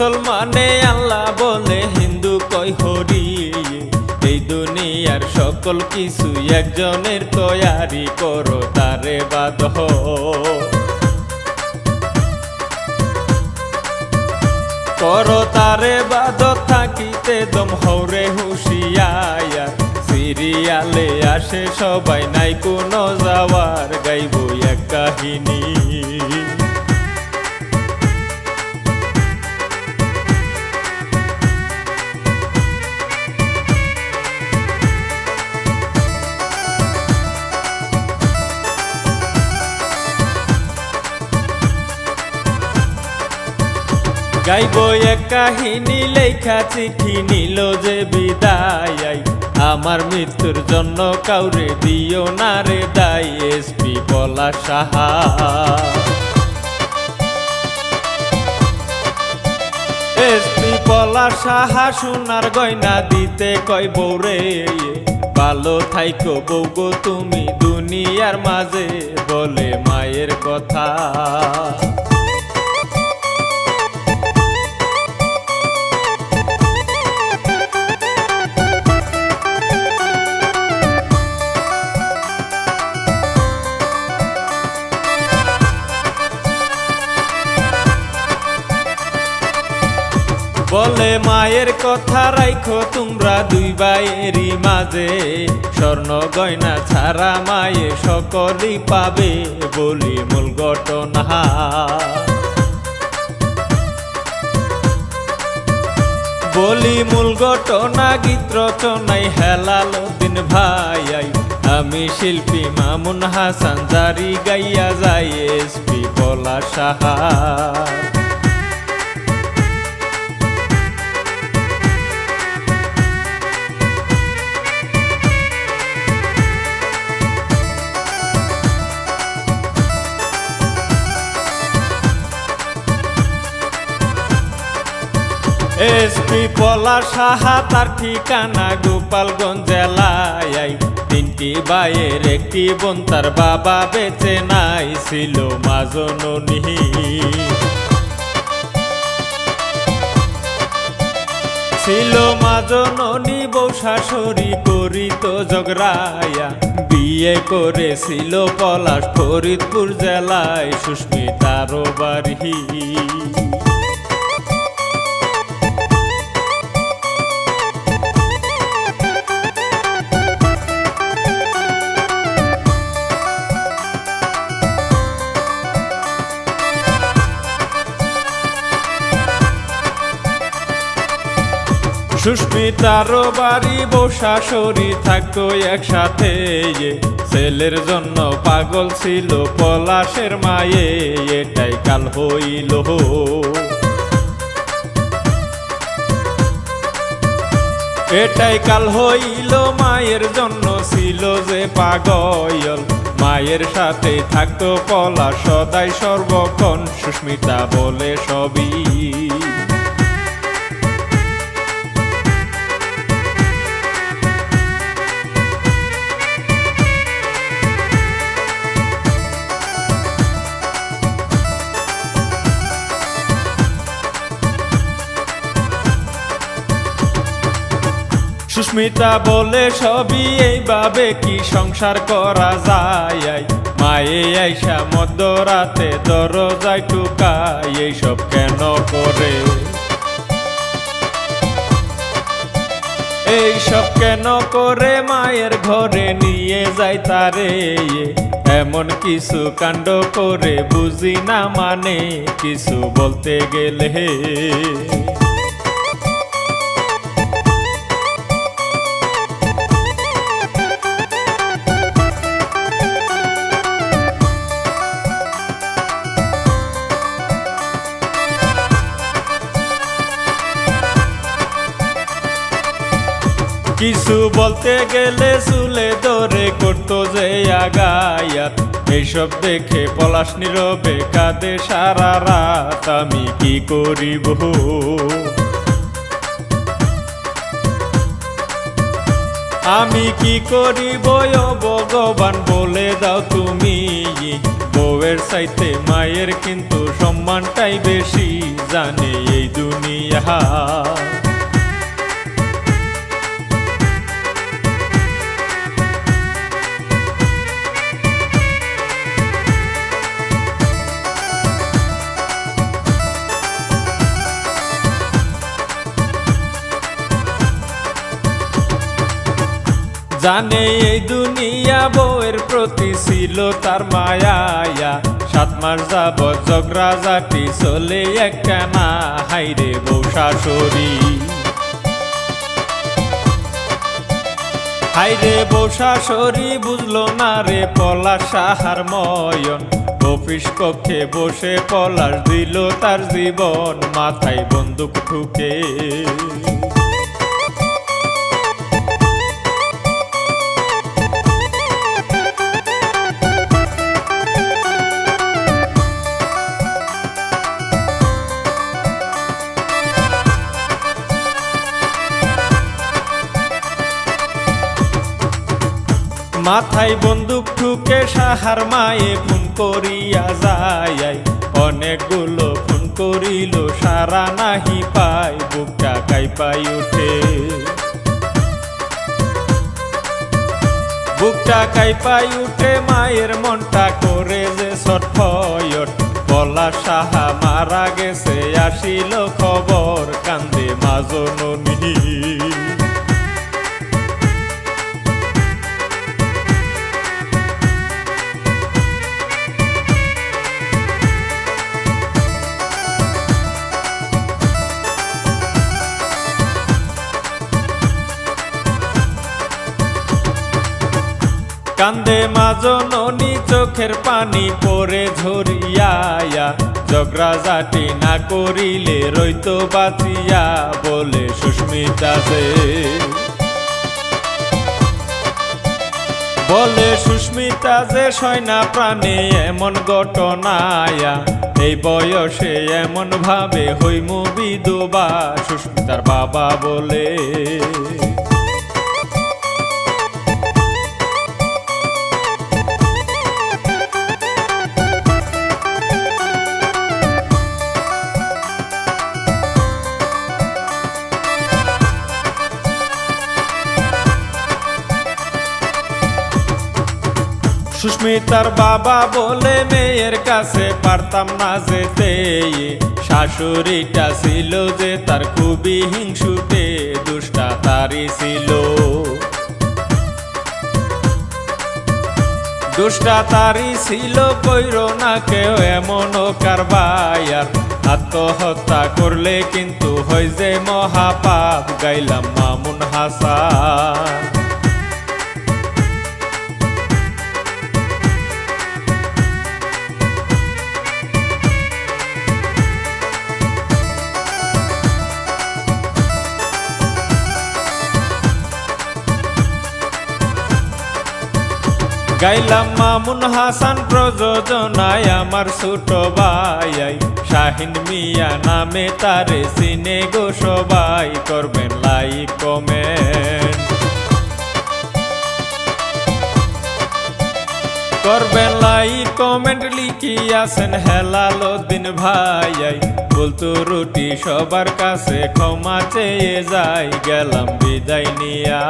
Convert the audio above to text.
মুসলমানে আল্লাহ বলে, হিন্দু কয় হরি? এই দুনিয়ার সকল কিছু একজনের তৈয়ারি করো, তারে বাদ করো তারে বাদ থাকিতে দম হরে হুশিয়ায়া সিরিয়ালে আসে সবাই, নাই কোনো যাওয়ার, গাইব এক কাহিনী। গাইব এক কাহিনী, লেখা চিঠি নিল যে বিদায়। আমার মৃত্যুর জন্য কাউরে দিও না রে দাই এসপি বলা সাহা। এসপি বলা সাহা সোনার গয়না দিতে কয় বৌরে ভালো থাইকো বৌগো তুমি দুনিয়ার মাঝে বলে মায়ের কথা। বলে মায়ের কথা রাইখো তোমরা দুই ভাইয়েরই মাঝে। স্বর্ণ গয়না ছাড়া মায়ে সকলই পাবে বলি মূল ঘটনা। বলি মূল ঘটনা গীত রচনাই হেলাল দিন ভাই আমি শিল্পী মামুন হাসান জারি গাইয়া যাই এসপি বলা সাহা। এসপি পলা সাহা, তার ঠিকানা গোপালগঞ্জ জেলায়। তিনটি ভাইয়ের একটি বোন, তার বাবা বেঁচে নাই, ছিল মাজননী ছিল মাজননী বউ শাশুড়ি করিত জগরায়া। বিয়ে করেছিল পলাশ ফরিদপুর জেলায় সুস্মিতারও বাড়ি সুস্মিতারও বাড়ি, বসা শরী থাকতো একসাথে ছেলের জন্য পাগল ছিল পলাশের মায়ে, এটাই কাল হইল। এটাই কাল হইল, মায়ের জন্য ছিল যে পাগল। মায়ের সাথে থাকতো পলা সদাই সর্বক্ষণ, সুস্মিতা বলে সবই। সুস্মিতা বলে সবই এইভাবে কি সংসার করা যায়? মায়ে আইসা মধ্যরাতে দরজায় টুকাই এইসব কেন করে? এইসব কেন করে মায়ের ঘরে নিয়ে যায় তারে? এমন কিছু কাণ্ড করে বুঝি না মানে কিছু বলতে গেলে। কিছু বলতে গেলে চুলে ধরে করতো যে আগায়াত। এইসব দেখে পলাশ নীরবে কাঁদে সারা রাত। আমি কি করিব? আমি কি করিব? ভগবান, বলে দাও তুমি। বউয়ের চাইতে মায়ের কিন্তু সম্মানটাই বেশি, জানে এই দুনিয়া। জানে এই দুনিয়া বউয়ের প্রতি ছিল তার মায়া সাত মাস যাব জগরা জাতি চলে একখানা। হাইরে বউ শাশুড়ি। হাইরে বউ শাশুড়ি বুঝলো না রে পলাশ সাহার ময়ন। অফিস কক্ষে বসে পলাশ দিল তার জীবন, মাথায় বন্দুক ঠুকে। মাথায় বন্দুক ঠুকে সাহার মায়ে ফোন করিয়া যায় অনেকগুলো ফোন করিল, সারা নাহি পাই বুকটা কাইপাই উঠে বুকটা কাইপাই উঠে, মায়ের মনটা করে যে ছটফয়ট বলা সাহা মারা গেছে, আসিল খবর, কান্দে মাজননী কান্দে মাজননি চোখের পানি পরে ঝরিয়া জগরা জাতি না করিলে রইত বাঁচিয়া বলে সুস্মিতা যে। বলে সুস্মিতা যে, সয়না প্রাণে এমন ঘটনায়া, এই বয়সে এমন ভাবে হইমু বিধবা সুস্মিতার বাবা বলে। সুস্মিতার বাবা বলে মেয়ের কাছে পারতাম না যেতে। শাশুড়িটা ছিল যে তার খুবই হিংসুটে, দুষ্টা তারই ছিল। দুষ্টা তারই ছিল, কইর না কেউ এমন কারবায়ার। আত্মহত্যা করলে কিন্তু হয় যে মহাপাপ, গাইলাম মামুন হাসান। গাইলাম মামুন হাসান প্রযোজনায় আমার ছোট ভাই। শাহিন মিয়া নামে তারে সিনে গো সবাই। করবেন লাইক কমেন্ট করবেন লাইক কমেন্ট লিখিয়াছেন হেলাল দিন ভাই। বলতো রুটি সবার কাছে ক্ষমা চেয়ে যাই গেলাম বিদায় নিয়া।